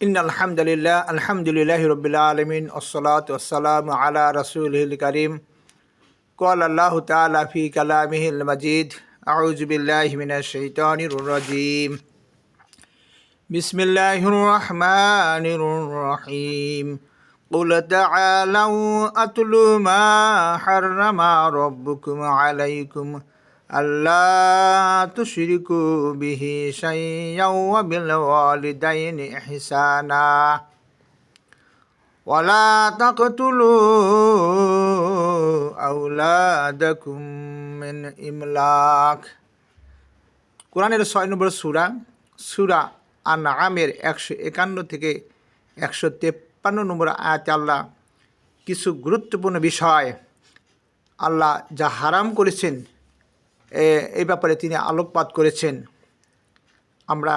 In আলহামদুলিল্লাহ আলহামদুলিল্লাহ রবিল আলমিন ওসলাত ওসালাম আলা রসুল করিম কল আল্লাহ তালা ফি কালামিহিল মজিদ আউজ বিল্লাহ মিন শৈতানির রাজিম বিসমিল্লাহির রহমানির রহিম قل تعالوا أتل ما حرم ربكم عليكم ألا تشركوا به شيئا وبالوالدين إحسانا ولا تقتلوا أولادكم من إملاق কোরআনের ছয় নম্বর সুরা সুরা আন আমের একশো একান্ন থেকে একশো তেপ্পান্ন নম্বর আয়াতে আল্লাহ কিছু গুরুত্বপূর্ণ বিষয় আল্লাহ যা হারাম করেছেন এ- এই ব্যাপারে তিনি আলোকপাত করেছেন। আমরা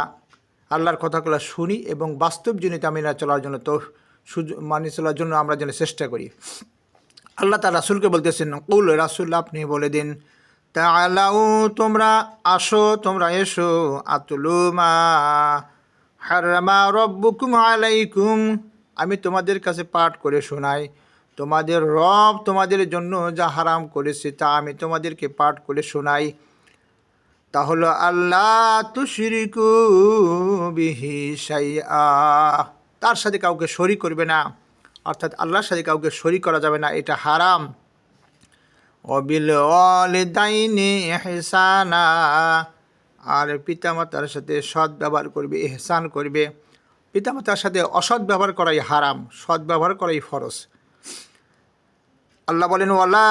আল্লাহর কথাগুলো শুনি এবং বাস্তব জনিত আমিনা চলার জন্য তো মানিয়ে চলার জন্য আমরা যেন চেষ্টা করি। আল্লাহ তার রাসুলকে বলতেছেন, কুল রাসুল, আপনি বলে দিন তা আলাউ তোমরা আসো, তোমরা এসো, আতুলু মা হারমা রব্বুকুম আলাইকুম, আমি তোমাদের কাছে পাঠ করে শোনাই। তোমাদের রব তোমাদের জন্য যা হারাম করেছে তা আমি তোমাদেরকে পাঠ করে শোনাই। তা হলো আল্লাহ তুশরিকু বিহি শাইআ। তার সাথে কাউকে শরিক করবে না, অর্থাৎ আল্লাহর সাথে কাউকে শরিক করা যাবে না, এটা হারাম। অবিল ওয়ালিদাইনি ইহসানা। আর পিতামাতার সাথে সৎ ব্যবহার করবে এহসান করবে। পিতামাতার সাথে অসৎ ব্যবহার করাই হারাম, সৎ ব্যবহার করাই ফরজ। আল্লাহ বলেন, ওয়ালা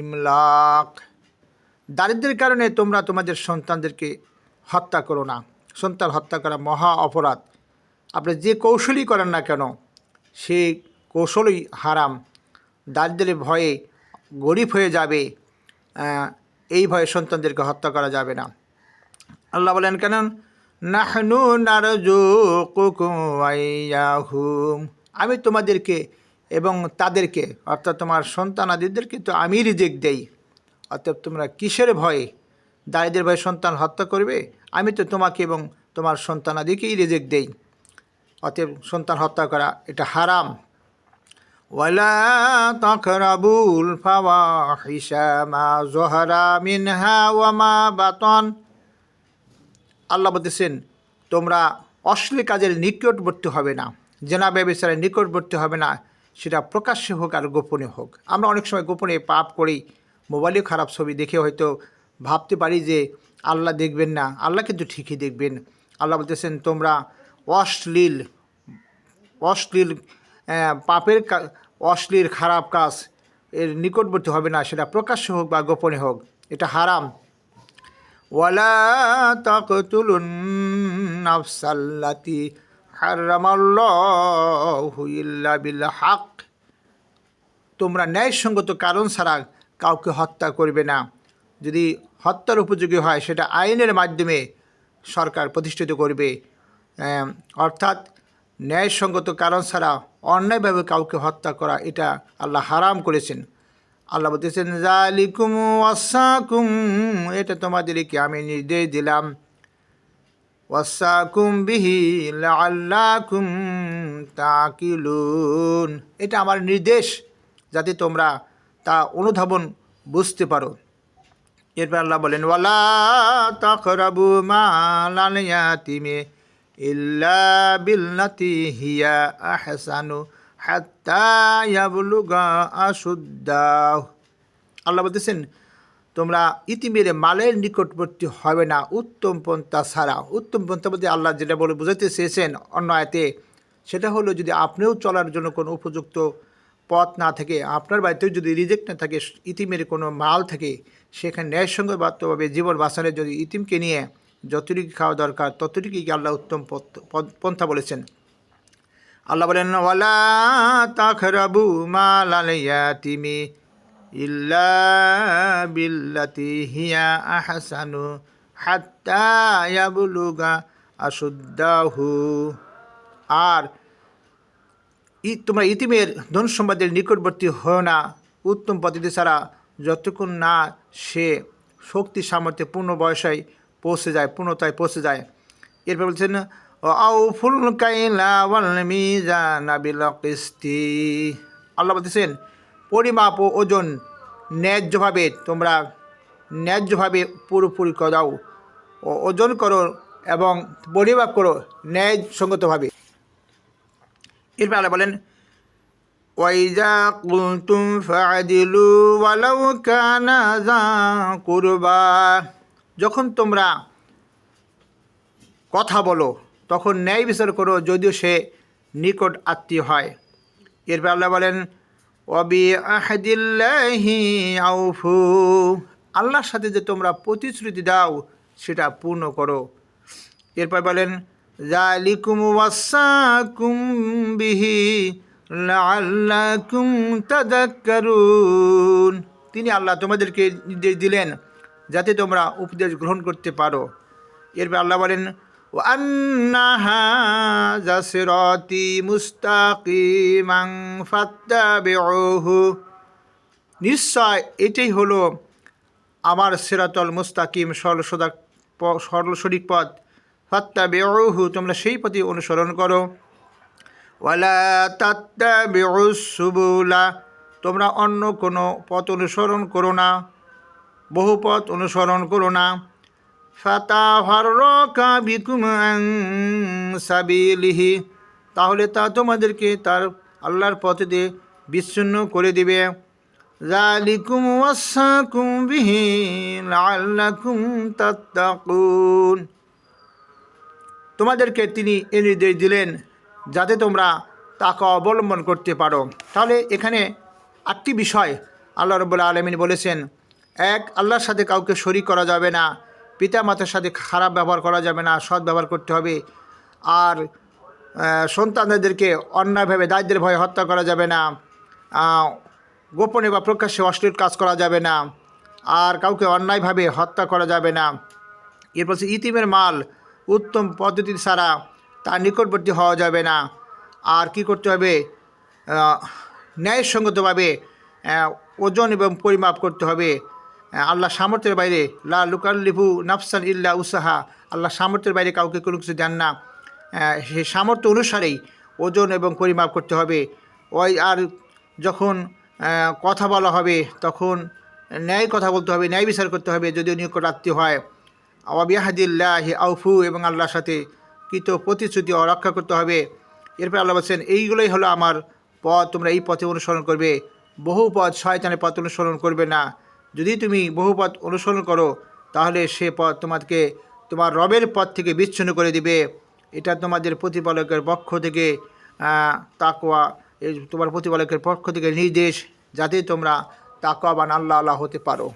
ইমলাক। দারিদ্রের কারণে তোমরা তোমাদের সন্তানদেরকে হত্যা করো না। সন্তান হত্যা করা মহা অপরাধ। আপনি যে কৌশলই করেন না কেন সেই কৌশলই হারাম। দারিদ্রের ভয়ে গরিব হয়ে যাবে এই ভয়ে সন্তানদেরকে হত্যা করা যাবে না। আল্লাহ বলেন কেন নাহনু নারজুকুম আমি তোমাদেরকে এবং তাদেরকে, অর্থাৎ তোমার সন্তানাদিদেরকে তো আমি রিজেক্ট দেই। অর্থাৎ তোমরা কিসের ভয়ে দারিদ্রের ভয়ে সন্তান হত্যা করবে? আমি তো তোমাকে এবং তোমার সন্তানাদিকেই রিজেক্ট দেই। অতএব সন্তান হত্যা করা, এটা হারাম। ওয়ালা তাকরাবুল ফাওয়াহিশা মা জহরা মিনহা ওয়া মা বাতন। আল্লাহ বলতেছেন, তোমরা অশ্লীল কাজের নিকটবর্তী হবে না জেনা ব্যবসারের নিকটবর্তী হবে না, সেটা প্রকাশ্যে হোক আর গোপনে হোক। আমরা অনেক সময় গোপনে পাপ করি, মোবাইলে খারাপ ছবি দেখে হয়তো ভাবতে পারি যে আল্লাহ দেখবেন না, আল্লাহ কিন্তু ঠিকই দেখবেন। আল্লাহ বলতেছেন, তোমরা অশ্লীল অশ্লীল পাপের অশ্লীল খারাপ কাজ এর নিকটবর্তী হবে না, সেটা প্রকাশ্য হোক বা গোপনে হোক, এটা হারাম। ওয়ালা তাকতুলুন নাফসাল্লাতি হারামাল্লাহু ইল্লা বিল তোমরা ন্যায়সঙ্গত কারণ ছাড়া কাউকে হত্যা করবে না। যদি হত্যার উপযোগী হয়, সেটা আইনের মাধ্যমে সরকার প্রতিষ্ঠিত করবে। অর্থাৎ ন্যায়সঙ্গত কারণ ছাড়া অন্যায়ভাবে কাউকে হত্যা করা, এটা আল্লাহ হারাম করেছেন। আল্লাহ বলতেছেন জালিকুম ওয়াসাকুম, এটা তোমাদেরকে আমি নির্দেশ দিলাম। ওয়াসাকুম বিহি লাল্লাকুম তাকিলুন, এটা আমার নির্দেশ, যাতে তোমরা তা অনুধাবন বুঝতে পারো। এরপর আল্লাহ বলেন, ওয়ালা তাকরাবু মালাল ইয়াতিমে ইল্লা বিল্লাতি হিয়া আহসানু। আল্লাহ বলতেছেন, তোমরা ইতিমের মালের নিকটবর্তী হবে না, উত্তম পন্থা ছাড়া উত্তম পন্থা বলতে আল্লাহ যেটা বলে বোঝাতে চেয়েছেন অন্য আয়তে, সেটা হলো যদি আপনিও চলার জন্য কোনো উপযুক্ত পথ না থাকে, আপনার বাড়িতেও যদি রিজেক্ট না থাকে, ইতিমের কোনো মাল থাকে, সেখানে ন্যায়সঙ্গতভাবে জীবন বাঁচানোর যদি ইতিমকে নিয়ে যতটুকু খাওয়া দরকার, ততটুকুই আল্লাহ উত্তম পন্থা বলেছেন। আল্লাহ বলেন, ওয়ালা তাখরাবু মালাল ইয়াতিমি ইল্লা বিল্লাতি হিয়া আহসানু হাত্তা ইয়াবলুগা আর তোমরা ইতিমের ধন সম্পদের নিকটবর্তী হও না। উত্তম পদ্ধতি ছাড়া যতক্ষণ না সে শক্তি সামর্থ্যে পূর্ণ বয়সায় পৌঁছে যায়, পূর্ণতায় পৌঁছে যায়। এরপর বলছেন আউ ফুল ওয়াল মিজান আল্লাহ বলতেছেন, পরিমাপ ও ওজন ন্যায্যভাবে, তোমরা ন্যায্যভাবে পুরোপুরি দাও ও ওজন করো এবং পরিমাপ করো ন্যায়সঙ্গতভাবে। এরপর আল্লাহ বলেন, ওয়াইজা কুলতুম ওয়ালাউ কানা যা কুরবা। যখন তোমরা কথা বলো তখন ন্যায় বিচার করো, যদিও সে নিকট আত্মীয় হয়। এরপর আল্লাহ বলেন অবি আহাদিল্লাহি আউফু। আল্লাহর সাথে যে তোমরা প্রতিশ্রুতি দাও, সেটা পূর্ণ করো। এরপর বলেন তিনি আল্লাহ তোমাদেরকে নির্দেশ দিলেন, যাতে তোমরা উপদেশ গ্রহণ করতে পারো। এরপর আল্লাহ বলেন নিশ্চয় এটাই হলো আমার সিরাতল মুস্তাকিম সরল সদা সরল পথ। ফাত্তা বেহু তোমরা সেই পথে অনুসরণ করো। ওয়ালা তাত্তা সুবুলা, তোমরা অন্য কোনো পথ অনুসরণ করো না। বহু পথ অনুসরণ করো না। সাবিলিহি তাহলে তা তোমাদেরকে তার আল্লাহর পথে দিয়ে বিচ্ছিন্ন করে দিবে। তোমাদেরকে তিনি এ নির্দেশ দিলেন যাতে তোমরা তাকে অবলম্বন করতে পারো। তাহলে এখানে আটটি বিষয় আল্লাহ রবুল্লা আলমিন বলেছেন, এক, আল্লাহর সাথে কাউকে শরিক করা যাবে না। পিতা মাতার সাথে খারাপ ব্যবহার করা যাবে না, সৎ ব্যবহার করতে হবে। আর সন্তানদেরকে অন্যায়ভাবে, দারিদ্রের ভয়ে হত্যা করা যাবে না। গোপনে বা প্রকাশ্যে অশ্লীল কাজ করা যাবে না। আর কাউকে অন্যায়ভাবে হত্যা করা যাবে না। এরপর হচ্ছে ইতিমের মাল উত্তম পদ্ধতি ছাড়া তার নিকটবর্তী হওয়া যাবে না। আর কি করতে হবে? ন্যায়সঙ্গতভাবে ওজন এবং পরিমাপ করতে হবে। আল্লাহ সামর্থ্যের বাইরে, লা লুকাল্লিফু নাফসান ইল্লা উসাহা, আল্লাহ সামর্থ্যের বাইরে কাউকে কোনো কিছু দেন না। সেই সামর্থ্য অনুসারেই ওজন এবং পরিমাপ করতে হবে। ওই আর যখন কথা বলা হবে, তখন ন্যায় কথা বলতে হবে, ন্যায় বিচার করতে হবে, যদিও নিকট আত্মীয় হয় আবিয়াহাদিল্লাহ আউফু, এবং আল্লাহর সাথে কৃত প্রতিশ্রুতি রক্ষা করতে হবে। এরপর আল্লাহ বলছেন, এইগুলোই হলো আমার পথ, তোমরা এই পথে অনুসরণ করবে। বহু পথ শয়তানের পথ অনুসরণ করবে না। যদি তুমি বহু পথ অনুসরণ করো, তাহলে সে পথ তোমাকে তোমার রবের পথ থেকে বিচ্ছিন্ন করে দিবে। এটা তোমাদের প্রতিপালকের পক্ষ থেকে তাকোয়া তোমার প্রতিপালকের পক্ষ থেকে নির্দেশ, যাতে তোমরা তাকওয়াবান আল্লাহ আল্লাহ হতে পারো।